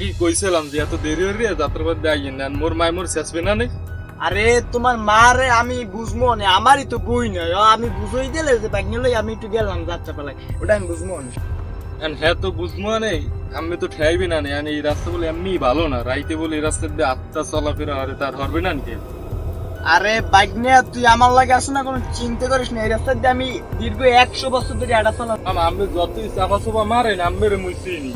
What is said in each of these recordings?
কি কইছিলাম যে এত দেরি হয়ে রে যাত্রাবাদ দিয়ে আইয়েন না। মোর মাই মোর শেষবে না নে। আরে তোমার মারে আমি বুঝব না আমারই তো বই নয় আমি বুঝই দিলে যে বাইক নিলে আমি একটু গেলাম যাত্রা ওটা আমি বুঝব না। হ্যাঁ তো বুঝব নেই আমি তো ঠেয়াইবি না নে। এন এই রাস্তা বলে এমনি ভালো না। রাইতে বলে এই রাস্তা দিয়ে আত্মা চলাফেরা হবে তার না কে আরে বাইক নিয়ে তুই আমার লাগে আসো না কোনো চিন্তা করিস না। এই রাস্তা দিয়ে আমি দীর্ঘ একশো বছর ধরে আটা চলা আম আমি যতই চাপা চাপা মারেন আমি মুই চিনি।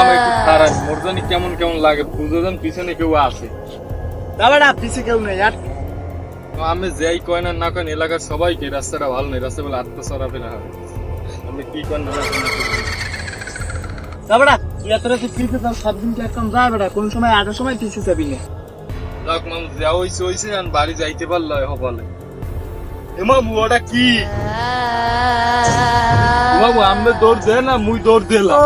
আমি একটু খারাপ মোর জানি কেমন কেমন লাগে বুঝে যান পিছনে কেউ আছে। না পিছে কেউ নেই আর আমি যাই কয় না না কয় এলাকার সবাইকে রাস্তাটা ভালো নেই রাস্তা বলে আত্মা চলাফেরা হবে আমি কি করেন না করেন। তুই এত রাতে পিছে যাও সব দিন একদম যা বেটা কোন সময় আটার সময় পিছে যাবি না। যাক মামু যা হইছে হইছে আর বাড়ি যাইতে পারল হবালে। এ মামু ওটা কি? বাবু আমি দৌড় দে না মুই দৌড় দিলাম।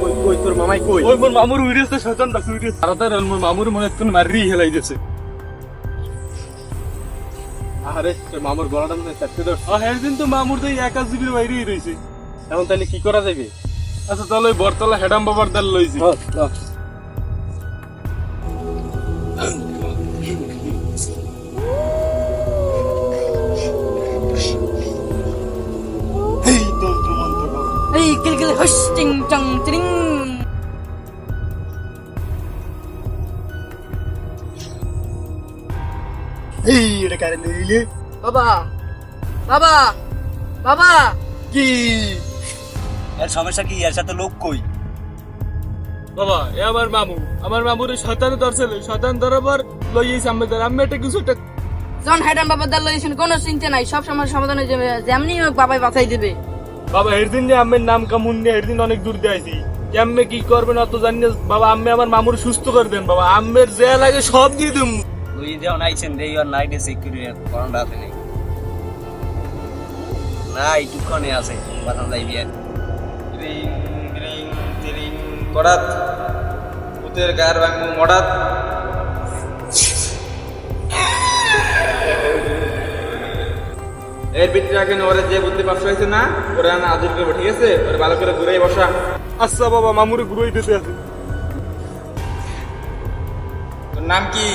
কই কই তোর মামাই কই? ওই মোর মামুর উইরেছে শয়তান দাস উইরেছে তাড়াতাড়ি আন, মোর মামুর মনে হচ্ছে মারি হেলাই দিয়েছে। আরে তোর মামুর গলাটা মনে চারটে ধর হ্যাঁ দিন তো মামুর তো এই একা জিবির বাইরেই রয়েছে। এখন তাহলে কি করা যাবে? আচ্ছা তাহলে ওই বরতলা হেডাম বাবার দাল লইছি এই করো। এই কিল কিল হস টিং টং টিং এই এটা কারে লইলে বাবা বাবা বাবা। কি? এর সমস্যা কি? এর সাথে লোক কই? বাবা এ আমার মামু। আমার মামুর শয়তান ধরছিল। শয়তান ধরার পর লইয়েছে আমি ধর আমি একটা কিছু একটা জন হেডান বাবা দাল লইছেন কোনো চিন্তা নাই। সব সময় সমাধান হয়ে যাবে। যেমনি হোক বাবাই বাঁচাই দেবে। বাবা এরদিন যে আমের নাম কামুন নিয়ে এরদিন অনেক দূর দিয়ে আইছি। কেমনে কি করবেন অত জানি না। বাবা আম্মে আমার মামুর সুস্থ করে দেন। বাবা আম্মের যে লাগে সব দিয়ে দিম। আইছেন দেই আর নাইটে সিকিউরিটি করোনা আছে নেই। না এইটুখানে আছে। বাতান যাইবি আর। রিং রিং রিং করাত। ভূতের গায়ের মডাত এর আগে যে বুদ্ধি পাশ হয়েছে না, ওরা করব, ঠিক আছে? ওরা ভালো করে ঘুরে বসা। আচ্ছা বাবা, মামুরে ঘুরোই দিতে আছে তোর নাম কি?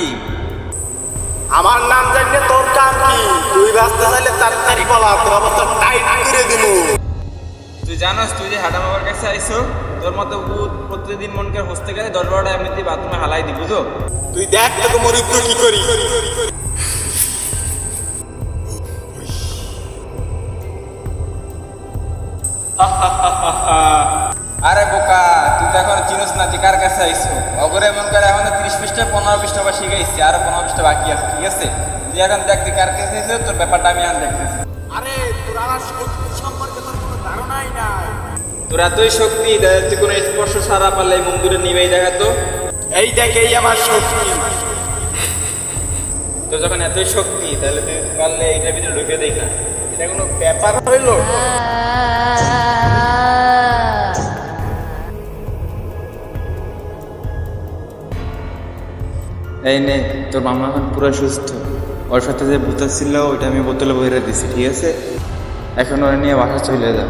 আমার নাম জানলে তোর কাম কি? তুই রাস্তা চাইলে তাড়াতাড়ি বলা, তোর অবস্থা টাইট করে দিমু। জানাস তুই যে হাডা বাবার কাছে আইসো তোর মতো ভূত প্রতিদিন মনকে হসতে গেলে দশ বারোটা এমনিতে বাথরুমে হালাই দিব বুঝো তুই দেখ তোকে মরিত্র কি করি। আরে বোকা তুই তো এখন চিনোস না যে কার কাছে আইসো। অগরে মন করে এখন তিরিশ পৃষ্ঠা পনেরো পৃষ্ঠা বা শিখাইছি আরও পনেরো পৃষ্ঠা বাকি আছে ঠিক আছে? তুই এখন দেখ তুই কার কাছে আইসো তোর ব্যাপারটা আমি এখন দেখতেছি। আরে তোর তোর এতই শক্তি তুই কোনো স্পর্শ সারা পারলে এই মন্দিরে নিবেই দেখাতো এই দেখ এই আমার শক্তি। তোর যখন এতই শক্তি তাহলে তুই পারলে এইটার ভিতরে ঢুকে দেখ না। এটা কোনো ব্যাপার হইল এই নে তোর মামা এখন পুরো সুস্থ। ওর সাথে যে ভূত ছিল ওইটা আমি বোতলে বইরে দিছি ঠিক আছে? এখন ওরা নিয়ে বাসা চলে যা।